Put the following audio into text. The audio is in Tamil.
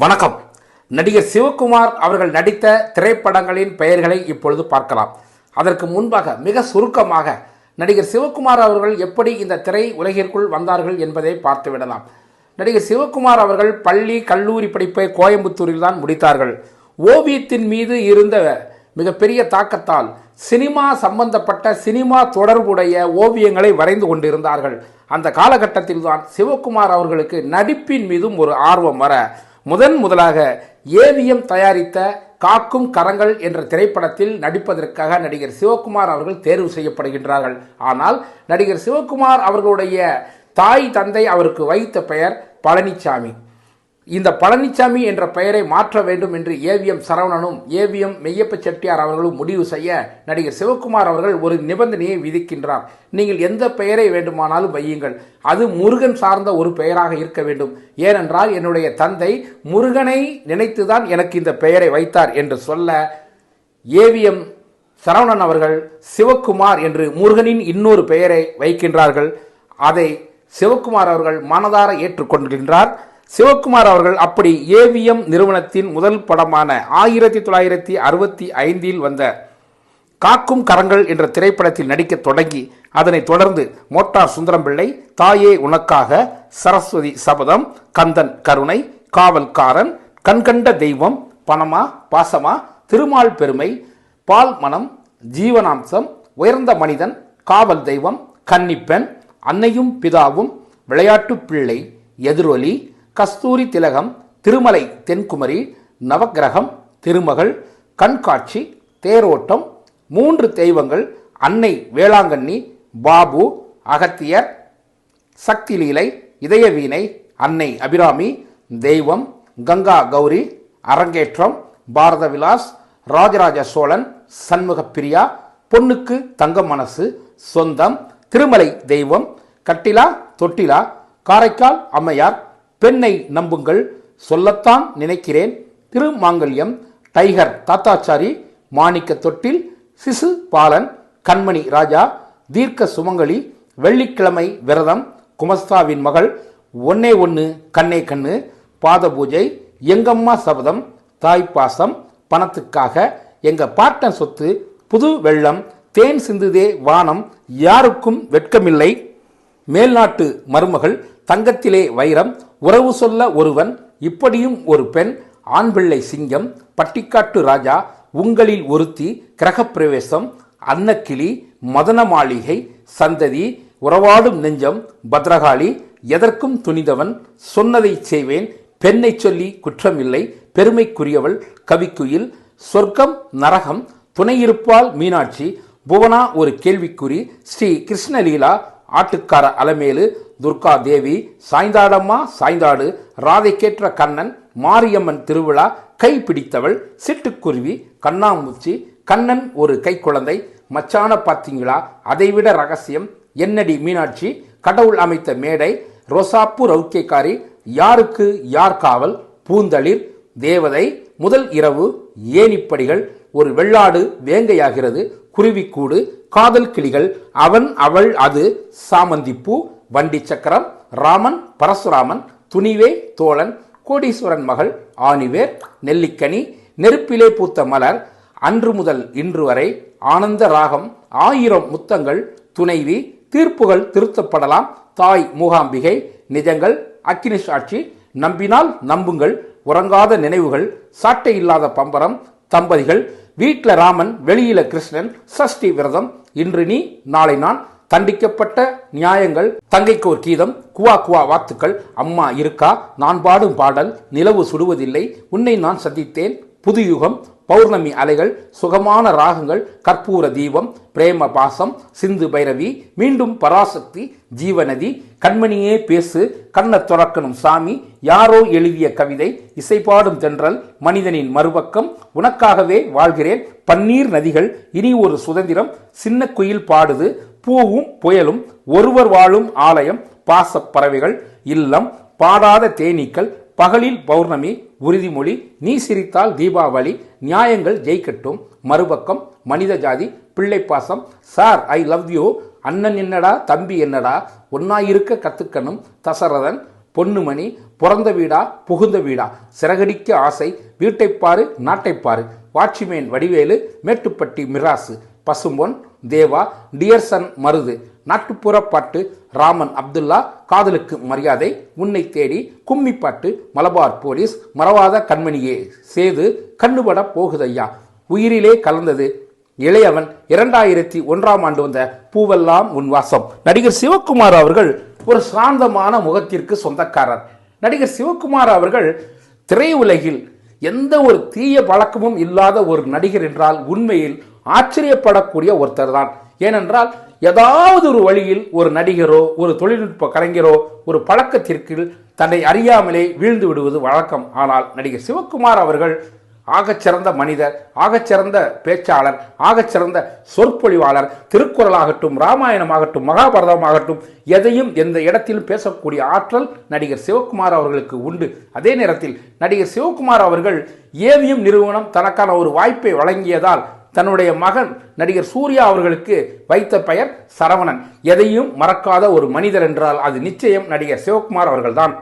வணக்கம். நடிகர் சிவகுமார் அவர்கள் நடித்த திரைப்படங்களின் பெயர்களை இப்பொழுது பார்க்கலாம். அதற்கு முன்பாக மிக சுருக்கமாக நடிகர் சிவகுமார் அவர்கள் எப்படி இந்த திரை உலகிற்குள் வந்தார்கள் என்பதை பார்த்துவிடலாம் நடிகர் சிவகுமார் அவர்கள் பள்ளி கல்லூரி படிப்பை கோயம்புத்தூரில் தான் முடித்தார்கள். ஓவியத்தின் மீது இருந்த மிகப்பெரிய தாக்கத்தால் சினிமா சம்பந்தப்பட்ட சினிமா தொடர்புடைய ஓவியங்களை வரைந்து கொண்டிருந்தார்கள். அந்த காலகட்டத்தில் தான் சிவகுமார் அவர்களுக்கு நடிப்பின் மீதும் ஒரு ஆர்வம் வர முதன் முதலாக ஏவிஎம் தயாரித்த காக்கும் கரங்கள் என்ற திரைப்படத்தில் நடிப்பதற்காக நடிகர் சிவகுமார் அவர்கள் தேர்வு செய்யப்படுகின்றார்கள். ஆனால் நடிகர் சிவகுமார் அவர்களுடைய தாய் தந்தை அவருக்கு வைத்த பெயர் பழனிசாமி இந்த பழனிசாமி என்ற பெயரை மாற்ற வேண்டும் என்று ஏவிஎம் சரவணனும் ஏவிஎம் மெய்யப்ப செட்டியார் அவர்களும் முடிவு செய்ய நடிகர் சிவகுமார் அவர்கள் ஒரு நிபந்தனையை விதிக்கின்றார். நீங்கள் எந்த பெயரை வேண்டுமானாலும் வையுங்கள். அது முருகன் சார்ந்த ஒரு பெயராக இருக்க வேண்டும். ஏனென்றால் என்னுடைய தந்தை முருகனை நினைத்துதான் எனக்கு இந்த பெயரை வைத்தார் என்று சொல்ல ஏவிஎம் சரவணன் அவர்கள் சிவகுமார் என்று முருகனின் இன்னொரு பெயரை வைக்கின்றார்கள். அதை சிவகுமார் அவர்கள் மனதார ஏற்றுக்கொள்கின்றார். சிவகுமார் அவர்கள் அப்படி ஏவிஎம் நிறுவனத்தின் முதல் படமான ஆயிரத்தி தொள்ளாயிரத்தி அறுபத்தி ஐந்தில் வந்த காக்கும் கரங்கள் என்ற திரைப்படத்தில் நடிக்க தொடங்கி அதனைத் தொடர்ந்து மோட்டார் சுந்தரம் பிள்ளை தாயே உனக்காக சரஸ்வதி சபதம் கந்தன் கருணை காவல்காரன் கண்கண்ட தெய்வம் பணமா பாசமா திருமால் பெருமை பால் மனம் ஜீவனாம்சம் உயர்ந்த மனிதன் காவல் தெய்வம் கன்னிப்பெண் அன்னையும் பிதாவும் விளையாட்டு பிள்ளை எதிரொலி கஸ்தூரி திலகம் திருமலை தென்குமரி நவக்கிரகம் திருமகள் கண்காட்சி தேரோட்டம் மூன்று தெய்வங்கள் அன்னை வேளாங்கண்ணி பாபு அகத்தியர் சக்தி லீலை இதய வீணை அன்னை அபிராமி தெய்வம் கங்கா கௌரி அரங்கேற்றம் பாரத விலாஸ் ராஜராஜ சோழன் சண்முக பிரியா பொண்ணுக்கு தங்க மனசு சொந்தம் திருமலை தெய்வம் கட்டிலா தொட்டிலா காரைக்கால் அம்மையார் பெண்ணை நம்புங்கள் சொல்லத்தான் நினைக்கிறேன். திருமாங்கல்யம் டைகர் தாத்தாச்சாரி மாணிக்க தொட்டில் சிசு பாலன் கண்மணி ராஜா தீர்க்க சுமங்கலி வெள்ளிக்கிழமை விரதம் குமஸ்தாவின் மகள் ஒன்னே ஒன்று கண்ணே கண்ணு பாத பூஜை எங்கம்மா சபதம் தாய்ப்பாசம் பணத்துக்காக எங்க பாட்டன் சொத்து புது வெள்ளம் தேன் சிந்துதே வானம் யாருக்கும் வெட்கமில்லை. மேல்நாட்டு மருமகள் தங்கத்திலே வைரம் உறவு சொல்ல ஒருவன் இப்படியும் ஒரு பெண் ஆண் பிள்ளை சிங்கம் பட்டிக்காட்டு ராஜா உங்களில் ஒருத்தி கிரகப்பிரவேசம் அன்னக்கிளி மதன மாளிகை சந்ததி உறவாடும் நெஞ்சம் பத்ரகாளி எதற்கும் துணிந்தவன் சொன்னதை செய்வேன் பெண்ணை சொல்லி குற்றமில்லை பெருமைக்குரியவள் கவிக்குயில் சொர்க்கம் நரகம் துணையிருப்பால் மீனாட்சி புவனா ஒரு கேள்விக்குறி ஸ்ரீ கிருஷ்ணலீலா ஆட்டுக்கார அலமேலு துர்கா தேவி சாய்ந்தாடம்மா சாய்ந்தாடு ராதைக்கேற்ற கண்ணன் மாரியம்மன் திருவிழா கை பிடித்தவள் சிட்டுக்குருவி கண்ணாமூச்சி கண்ணன் ஒரு கை குழந்தை மச்சான பார்த்தீங்களா அதைவிட ரகசியம் என்னடி மீனாட்சி கடவுள் அமைத்த மேடை ரொசாப்பு ரவுக்கேக்காரி யாருக்கு யார் காவல்? பூந்தளிர் தேவதை முதல் இரவு ஏனிப்படிகள் ஒரு வெள்ளாடு வேங்கையாகிறது குருவிக்கூடு காதல் கிளிகள் அவன் அவள் அது சாமந்திப்பூ வண்டி சக்கரம் ராமன் பரசுராமன் துணிவே தோழன் கோடீஸ்வரன் மகள் ஆணிவேர் நெல்லிக்கனி நெருப்பிலே பூத்த மலர் அன்று முதல் இன்று வரை ஆனந்த ராகம் ஆயிரம் முத்தங்கள் துணைவி தீர்ப்புகள் திருத்தப்படலாம் தாய் மூகாம்பிகை நிஜங்கள் அக்கினி சாட்சி நம்பினால் நம்புங்கள் உறங்காத நினைவுகள் சாட்டை இல்லாத பம்பரம் தம்பதிகள் வீட்டில் ராமன் வெளியில கிருஷ்ணன் சஷ்டி விரதம் இன்று நீ நாளை நான் தண்டிக்கப்பட்ட நியாயங்கள் தங்கைக்கு ஒரு கீதம் குவா குவா வாத்துக்கள் அம்மா இருக்கா நான் பாடும் பாடல் நிலவு சுடுவதில்லை உன்னை நான் சந்தித்தேன் புது யுகம் பௌர்ணமி அலைகள் சுகமான ராகங்கள் கற்பூர தீபம் பிரேம பாசம் சிந்து பைரவி மீண்டும் பராசக்தி ஜீவநதி கண்மணியே பேசு கண்ண துறக்கணும் சாமி யாரோ எழுதிய கவிதை இசைப்பாடும் தென்றல் மனிதனின் மறுபக்கம் உனக்காகவே வாழ்கிறேன் பன்னீர் நதிகள் இனி ஒரு சுதந்திரம் சின்ன குயில் பாடுது பூவும் புயலும் ஒருவர் வாழும் ஆலயம் பாசப் பறவைகள் இல்லம் பாடாத தேனீக்கள் பகலில் பௌர்ணமி உறுதிமொழி நீ சிரித்தால் தீபாவளி நியாயங்கள் ஜெயிக்கட்டும் மறுபக்கம் மனித ஜாதி பிள்ளை பாசம் சார் ஐ லவ் யூ அண்ணன் என்னடா தம்பி என்னடா ஒன்னாயிருக்க கத்துக்கணும் தசரதன் பொன்னுமணி பிறந்த வீடா புகுந்த வீடா சிறகடிக்க ஆசை வீட்டைப்பாரு நாட்டைப்பாரு வாட்சிமேன் வடிவேலு மேட்டுப்பட்டி மிராசு பசும்பொன் தேவா டியர்சன் மருது நாட்டுப்புற பாட்டு ராமன் அப்துல்லா காதலுக்கு மரியாதை உன்னை தேடி கும்மி பாட்டு மலபார் போலீஸ் மறவாத கண்மணியே சேது கண்ணுபட போகுதையா? உயிரிலே கலந்தது இளையவன் இரண்டாயிரத்தி ஒன்றாம் ஆண்டு வந்த பூவெல்லாம் உன் வாசம். நடிகர் சிவகுமார் அவர்கள் ஒரு சாந்தமான முகத்திற்கு சொந்தக்காரர். நடிகர் சிவகுமார் அவர்கள் திரையுலகில் எந்த ஒரு தீய பழக்கமும் இல்லாத ஒரு நடிகர் என்றால் உண்மையில் ஆச்சரியப்படக்கூடிய ஒருத்தர் தான் ஏனென்றால் ஏதாவது ஒரு வழியில் ஒரு நடிகரோ ஒரு தொழில்நுட்ப கலைஞரோ ஒரு பழக்கத்திற்கு தன்னை அறியாமலே வீழ்ந்து விடுவது வழக்கம். ஆனால் நடிகர் சிவகுமார் அவர்கள் ஆகச்சிறந்த மனிதர் ஆகச்சிறந்த பேச்சாளர் ஆகச்சிறந்த சொற்பொழிவாளர் திருக்குறளாகட்டும் ராமாயணமாகட்டும் மகாபாரதமாகட்டும் எதையும் எந்த இடத்திலும் பேசக்கூடிய ஆற்றல் நடிகர் சிவகுமார் அவர்களுக்கு உண்டு. அதே நேரத்தில் நடிகர் சிவகுமார் அவர்கள் ஏவிஎம் நிறுவனம் தனக்கான ஒரு வாய்ப்பை வழங்கியதால் தன்னுடைய மகன் நடிகர் சூர்யா அவர்களுக்கு வைத்த பெயர் சரவணன். எதையும் மறக்காத ஒரு மனிதர் என்றால் அது நிச்சயம் நடிகர் சிவகுமார் அவர்கள்தான்.